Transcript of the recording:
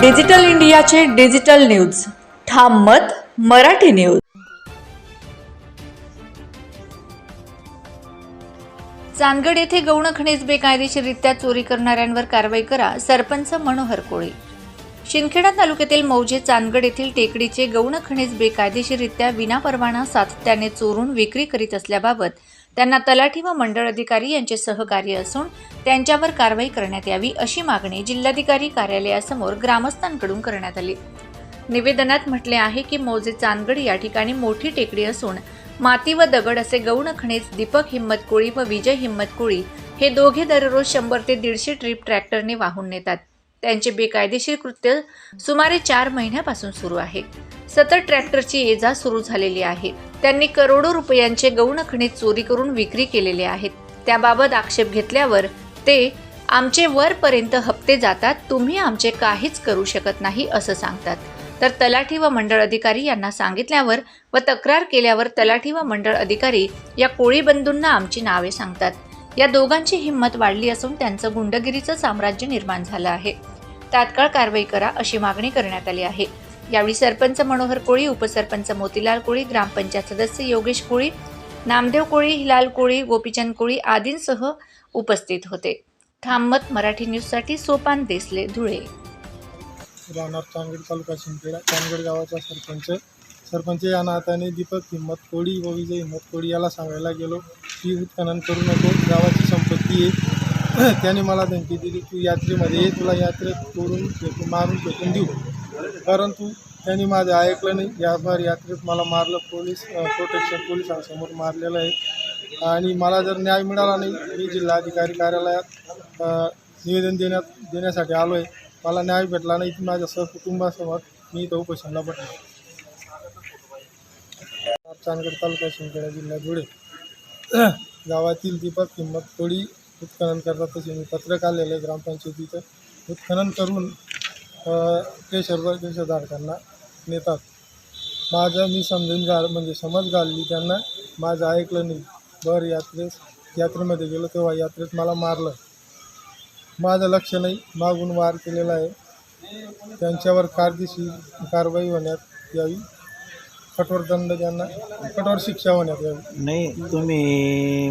Digital इंडियाचे digital news. ठाम मत मराठी न्यूज. चांदगड येथे गौण खनिज बेकायदेशीररित्या चोरी करणाऱ्यांवर कारवाई करा सरपंच मनोहर कोळी. शिंदखेडा तालुक्यातील मौजे चांदगड येथील टेकडीचे गौण खनिज बेकायदेशीररित्या विनापरवाना सातत्याने चोरून विक्री करीत असल्याबाबत त्यांना तलाठी व मंडळ अधिकारी यांचे सहकार्य असून त्यांच्यावर कारवाई करण्यात यावी अशी मागणी जिल्हाधिकारी कार्यालयासमोर ग्रामस्थांकडून करण्यात आली. निवेदनात म्हटले आहे की मौजे चांदगड या ठिकाणी मोठी टेकडी असून माती व दगड असे गौण खनिज दीपक हिम्मत कोळी व विजय हिम्मत कोळी हे दोघे दररोज शंभर ते दीडशे ट्रिप ट्रॅक्टरने वाहून नेतात. त्यांचे बेकायदेशीर कृत्य सुमारे चार महिन्यापासून सुरू आहे. सतत ट्रॅक्टरची ये जा सुरू झालेली आहे. त्यांनी करोडो रुपयांचे गौण खनिज चोरी करून विक्री केलेले आहेत. त्याबाबत आक्षेप घेतल्यावर ते आमचे वरपर्यंत हप्ते जातात तुम्ही आमचे काहीच करू शकत नाही असं सांगतात. तर तलाठी व मंडळ अधिकारी यांना सांगितल्यावर व तक्रार केल्यावर तलाठी व मंडळ अधिकारी या कोळी बंधूंना आमची नावे सांगतात. या दोघांची हिंमत वाढली असून त्यांचं गुंडगिरीचं साम्राज्य निर्माण झालं आहे. तात्काळ कारवाई करा अशी मागणी करण्यात आली आहे. यावेळी सरपंच मनोहर कोळी उपसरपंच मोतीलाल कोळी ग्रामपंचायत सदस्य योगेश कोळी नामदेव कोळी हिलाल कोळी गोपीचंद कोळी आदींसह उपस्थित होते. थांबत मराठी न्यूजसाठी सोपान देसले धुळे. राहणार चांदगड तालुका शिंदखेडा चांदगड गावाचा सरपंच. सरपंच या नात्याने दीपक हिंमत कोळी व विजय हिंमत कोळी याला सांगायला गेलो. की उत्खनन करू नको गावाची संपत्ती आहे. त्याने मला धमकी दिली तू यात्रेमध्ये ये तुला यात्रेत तोडून फेकून मारून फेकून देऊ. परंतु त्यांनी माझं ऐकलं नाही. याभर यात्रेत मला मारलं पोलीस प्रोटेक्शन पोलिसांसमोर मारलेलं आहे. आणि मला जर न्याय मिळाला नाही मी जिल्हाधिकारी कार्यालयात निवेदन देण्यात देण्यासाठी आलो आहे मला न्याय भेटला नाही की माझ्या सहकुटुंबासमोर मी इथं उपोषणाला बसलो. चांदगड तालुका शिंदखेडा जिल्हा धुळे. गावातील दीपक किंमत कोळी उत्खनन करतात. तसे मी पत्रक आलेलं आहे ग्रामपंचायतीचं. उत्खनन करून प्रेशर प्रेशरधारकांना नेतात. माझं मी समजून घाल म्हणजे समज घालली त्यांना. माझं ऐकलं नाही. बरं यात्रेस यात्रेमध्ये गेलो तेव्हा यात्रेत मला मारलं. माझं लक्ष नाही. मागून वार केलेला आहे. त्यांच्यावर कायदेशीर कारवाई होण्यात यावी. कठोर दंड त्यांना कठोर शिक्षा होण्यात यावी. नाही तुम्ही